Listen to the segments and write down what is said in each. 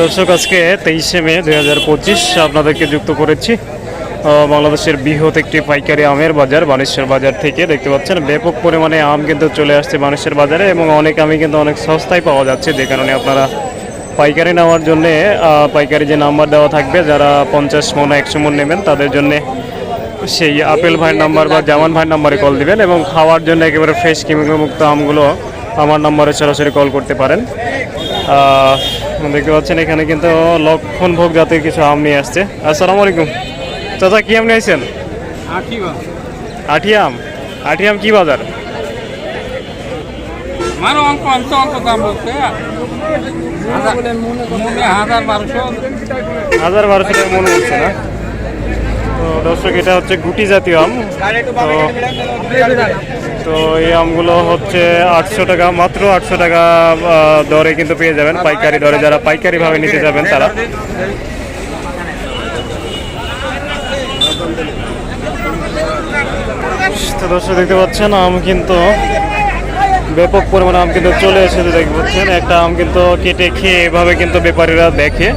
দর্শক, আজকে তেইশে মে দুই হাজার পঁচিশ, আপনাদেরকে যুক্ত করেছি বাংলাদেশের বৃহৎ একটি পাইকারি আমের বাজার বানেশ্বর বাজার থেকে দেখতে পাচ্ছেন, ব্যাপক পরিমাণে আম কিন্তু চলে আসছে বানেশ্বর বাজারে এবং অনেক আমই কিন্তু অনেক সস্তায় পাওয়া যাচ্ছে, যে কারণে আপনারা পাইকারি নেওয়ার জন্যে পাইকারি যে নাম্বার দেওয়া থাকবে, যারা পঞ্চাশ মন, একশো মন নেবেন, তাদের জন্যে সেই আপেল ভাইয়ের নাম্বার বা জামান ভাইয়ের নাম্বারে কল দিবেন এবং খাওয়ার জন্য একেবারে ফ্রেশ কেমিক্যাল মুক্ত আমগুলো আমার নাম্বারে সরাসরি কল করতে পারেন। দেখতে পাচ্ছেন এখানে কিন্তু লক্ষণ ভোগ জাতীয় কিছু আম নিয়ে আসছে। আসসালামু আলাইকুম। চাচা কি আম নিয়ে আসছেন? আঠি আম। আঠি আম কি বাজার? মানে অঙ্ক অন্ত অঙ্ক দাম বলছে। হাজার বারোশো। হাজার বারোশো মনে হচ্ছে না? তো দর্শক, এটা হচ্ছে গুটি জাতীয় আম। তো এই আমগুলো হচ্ছে আটশো টাকা, মাত্র আটশো টাকা দরে কিন্তু পেয়ে যাবেন। পাইকারি দরে যারা পাইকারি ভাবে নিতে যাবেন তারা। তো দর্শক, দেখতে পাচ্ছেন, আম কিন্তু ব্যাপক পরিমাণে আম কিন্তু চলে এসেছে, দেখতে পাচ্ছেন। একটা আম কিন্তু কেটে খেয়ে এভাবে কিন্তু ব্যাপারীরা দেখে।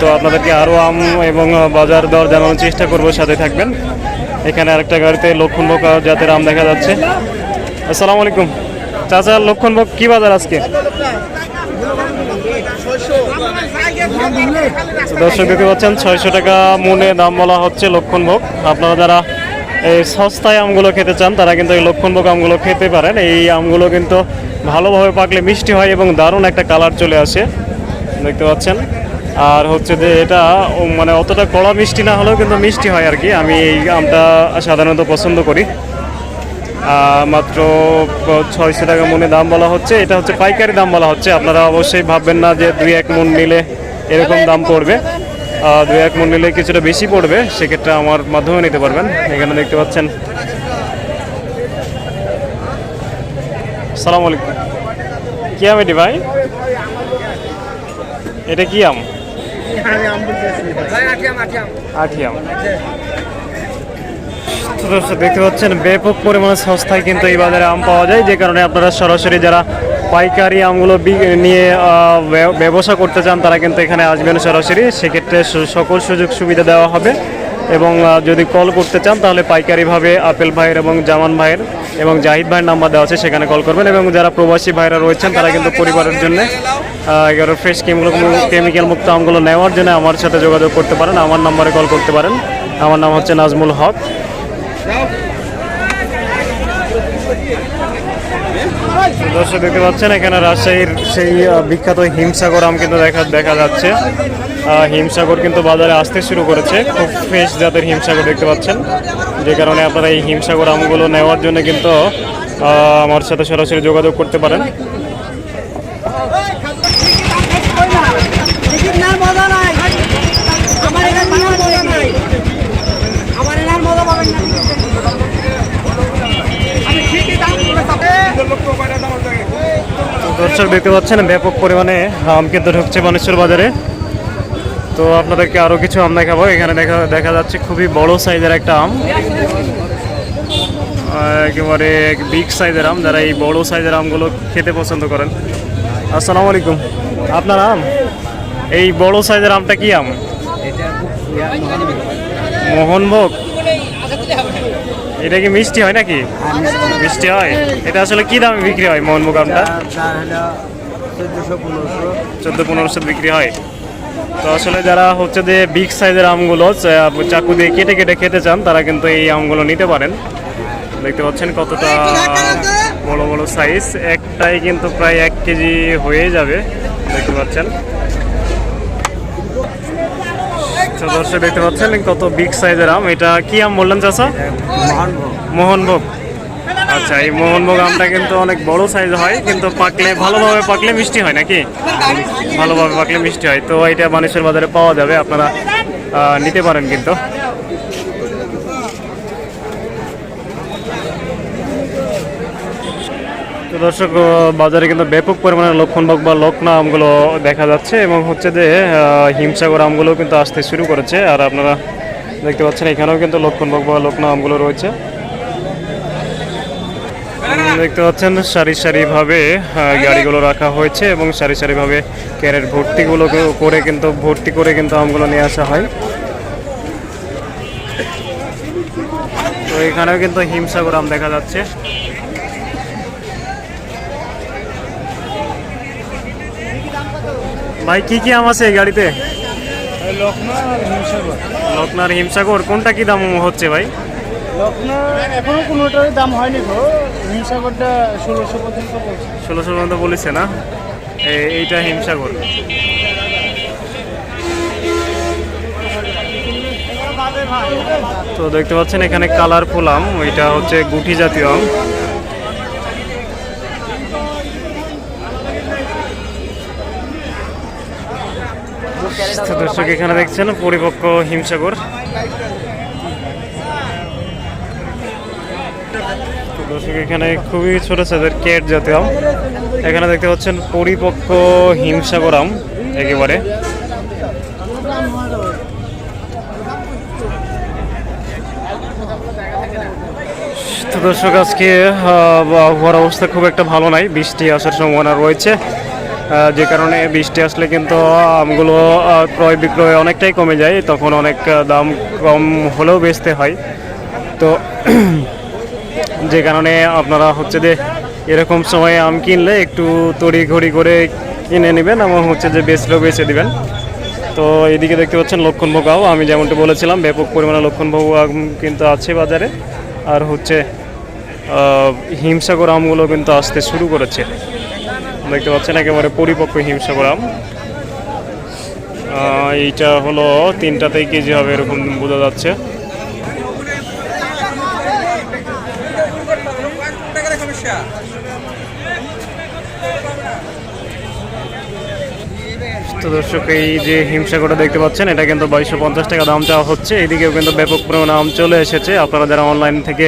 তো আপনাদেরকে আরও আম এবং বাজার দর জানানোর চেষ্টা করব, সাথে থাকবেন। এখানে আরেকটা গাড়িতে লক্ষণভোগ জাতের আম দেখা যাচ্ছে। আসসালামু আলাইকুম। চাচা, লক্ষণভোগ কি বাজার আজকে? দর্শক, দেখতে পাচ্ছেন, ছয়শো টাকা মনে দাম বলা হচ্ছে লক্ষণভোগ। আপনারা যারা এই সস্তায় আমগুলো খেতে চান, তারা কিন্তু এই লক্ষণভোগ আমগুলো খেতে পারেন। এই আমগুলো কিন্তু ভালোভাবে পাকলে মিষ্টি হয় এবং দারুণ একটা কালার চলে আসে। দেখতে পাচ্ছেন। আর হচ্ছে যে এটা মানে অতটা কড়া মিষ্টি না হলেও কিন্তু মিষ্টি হয় আর কি। আমি এই আমটা সাধারণত পছন্দ করি। মাত্র ছয়শো টাকা মনে দাম বলা হচ্ছে। এটা হচ্ছে পাইকারি দাম বলা হচ্ছে। আপনারা অবশ্যই ভাববেন না যে দুই এক মন নিলে এরকম দাম পড়বে। দুই এক মন নিলে কিছুটা বেশি পড়বে। সেক্ষেত্রে আমার মাধ্যমে নিতে পারবেন। এখানে দেখতে পাচ্ছেন। সালাম আলাইকুম। কি আম এটি ভাই? এটা কি আম? দর্শক দেখতে পাচ্ছেন ব্যাপক পরিমাণে সস্তায় কিন্তু এই বাজারে আম পাওয়া যায়। যে কারণে আপনারা সরাসরি যারা পাইকারি আমগুলো নিয়ে ব্যবসা করতে চান তারা কিন্তু এখানে আসবেন সরাসরি। সেক্ষেত্রে সকল সুযোগ সুবিধা দেওয়া হবে। এবং যদি কল করতে চান, তাহলে পাইকারিভাবে আপেল ভাইয়ের এবং জামান ভাইয়ের এবং জাহিদ ভাইয়ের নাম্বার দেওয়া আছে, সেখানে কল করবেন এবং যারা প্রবাসী ভাইরা রয়েছেন, তারা কিন্তু পরিবারের জন্য এগারো ফ্রেশ কেমিক্যাল মুক্ত আমগুলো নেওয়ার জন্য আমার সাথে যোগাযোগ করতে পারেন। আমার নাম্বারে কল করতে পারেন। আমার নাম হচ্ছে নাজমুল হক। দর্শক দেখতে পাচ্ছেন, এখানে রাজশাহীর সেই বিখ্যাত হিমসাগর আম কিন্তু দেখা দেখা যাচ্ছে। হিমসাগর কিন্তু বাজারে আসতে শুরু করেছে। খুব ফ্রেশ জাতের হিমসাগর দেখতে পাচ্ছেন। যে কারণে আপনারা এই হিমসাগর আমগুলো নেওয়ার জন্য কিন্তু আমার সাথে সরাসরি যোগাযোগ করতে পারেন এনার মজা নাই আমার এনার মজা নাই আমার এনার মজা পাবেন না আমি ঠিকই দাম তো দর্শক দেখতে পাচ্ছেন ব্যাপক পরিমাণে আম কিন্তু ঢুকছে বানেশ্বর বাজারে। তো আপনাদেরকে আরও কিছু আম দেখাবো। এখানে দেখা দেখা যাচ্ছে খুবই বড় সাইজের একটা আম। একেবারে বিগ সাইজের আম যারা এই বড় সাইজের আমগুলো খেতে পছন্দ করেন। আসসালামু আলাইকুম। আপনার আম? এই বড় সাইজের আমটা কি আম? মোহনভোগ? এটা কি মিষ্টি হয় নাকি? মিষ্টি হয়। এটা আসলে কি দামে বিক্রি হয় মোহনভোগ আমটা চোদ্দ পনেরোশো বিক্রি হয়। তো আসলে যারা হচ্ছে যে বিগ সাইজের আমগুলো চাকু দিয়ে কেটে কেটে খেতে চান, তারা কিন্তু এই আমগুলো নিতে পারেন। দেখতে পাচ্ছেন কতটা বড় বড় সাইজ একটাই কিন্তু প্রায় এক কেজি হয়ে যাবে। দেখতে পাচ্ছেন। তো দর্শক দেখতে পাচ্ছেন কত বিগ সাইজের আম। এটা কি আম বললেন চাচা? মোহনভোগ। আচ্ছা এই মোহনভোগ আমটা কিন্তু অনেক বড় সাইজ হয়, কিন্তু পাকলে, ভালোভাবে পাকলে মিষ্টি হয় নাকি? ভালোভাবে পাকলে মিষ্টি হয়। তো এটা মানুষের বাজারে পাওয়া যাবে, আপনারা নিতে পারেন কিন্তু। দর্শক বাজারে কিন্তু ব্যাপক পরিমাণে লক্ষণভোগ বা লক্ষণা আমগুলো দেখা যাচ্ছে এবং হচ্ছে যে হিমসাগর আমগুলো কিন্তু আসতে শুরু করেছে। আর আপনারা দেখতে পাচ্ছেন এখানেও কিন্তু লক্ষণভোগ বা লক্ষণা আমগুলো রয়েছে। দেখতে পাচ্ছেন সারি সারিভাবে গাড়িগুলো রাখা হয়েছে এবং সারি সারিভাবে ক্যারেট ভর্তিগুলো করে কিন্তু, ভর্তি করে কিন্তু আমগুলো নিয়ে আসা হয়। তো এখানেও কিন্তু হিমসাগর আম দেখা যাচ্ছে। ভাই কি কি আম আছে এই গাড়িতে? লকনার হিমসাগর। কোনটা কি দাম হচ্ছে ভাই? এখনও কোনোটারই দাম হয়নি গো। হিমসাগরটা ষোলোশো পর্যন্ত বলছে ষোলোশো পর্যন্ত বলেছে না? এইটা হিমসাগর। তো দেখতে পাচ্ছেন এখানে কালারফুল আম ওইটা হচ্ছে গুটি জাতীয় আম। তো দর্শক, এখানে দেখছেন পরিপক্ক হিমসাগর। দর্শক, এখানে খুবই ছোট সাইজের কেট জাতীয় আম। এখানে দেখতে পাচ্ছেন পরিপক্ক হিমসাগর আম, একেবারে। দর্শক, আজকে আবহাওয়ার অবস্থা খুব একটা ভালো নাই, বৃষ্টি আসার সম্ভাবনা রয়েছে। যে কারণে বৃষ্টি আসলে কিন্তু আমগুলো ক্রয় বিক্রয় অনেকটাই কমে যায়, তখন অনেক দাম কম হলেও বেচতে হয়। তো, যে কারণে আপনারা হচ্ছে যে এরকম সময়ে আম কিনলে একটু তড়ি ঘড়ি করে কিনে নেবেন এবং হচ্ছে যে বেচলেও বেচে দিবেন। তো, এদিকে দেখতে পাচ্ছেন লক্ষণভোগ আম আমি যেমনটি বলেছিলাম, ব্যাপক পরিমাণে লক্ষণভোগ আম কিন্তু আছে বাজারে। আর হচ্ছে হিমসাগর আমগুলো কিন্তু আসতে শুরু করেছে। দেখতে পাচ্ছেন একেবারে পরিপক্ক হিমসাগর গোলাম আহ, এইটা হলো তিনটাতেই কেজি হবে এরকম বোঝা যাচ্ছে। তো দর্শক, এই যে হিমসাগরটা দেখতে পাচ্ছেন, এটা কিন্তু বাইশশো পঞ্চাশ টাকা দাম চাওয়া হচ্ছে। এদিকেও কিন্তু ব্যাপক পরিমাণে আম চলে এসেছে। আপনারা যারা অনলাইন থেকে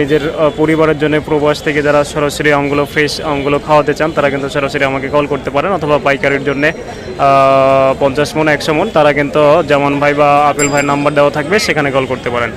নিজের পরিবারের জন্য প্রবাস থেকে যারা সরাসরি আমগুলো ফ্রেশ আমগুলো খাওয়াতে চান, তারা কিন্তু সরাসরি আমাকে কল করতে পারেন অথবা পাইকারির জন্য পঞ্চাশ মন, একশো মন, তারা কিন্তু যেমন ভাই বা আপেল ভাই নাম্বার দেওয়া থাকবে, সেখানে কল করতে পারেন।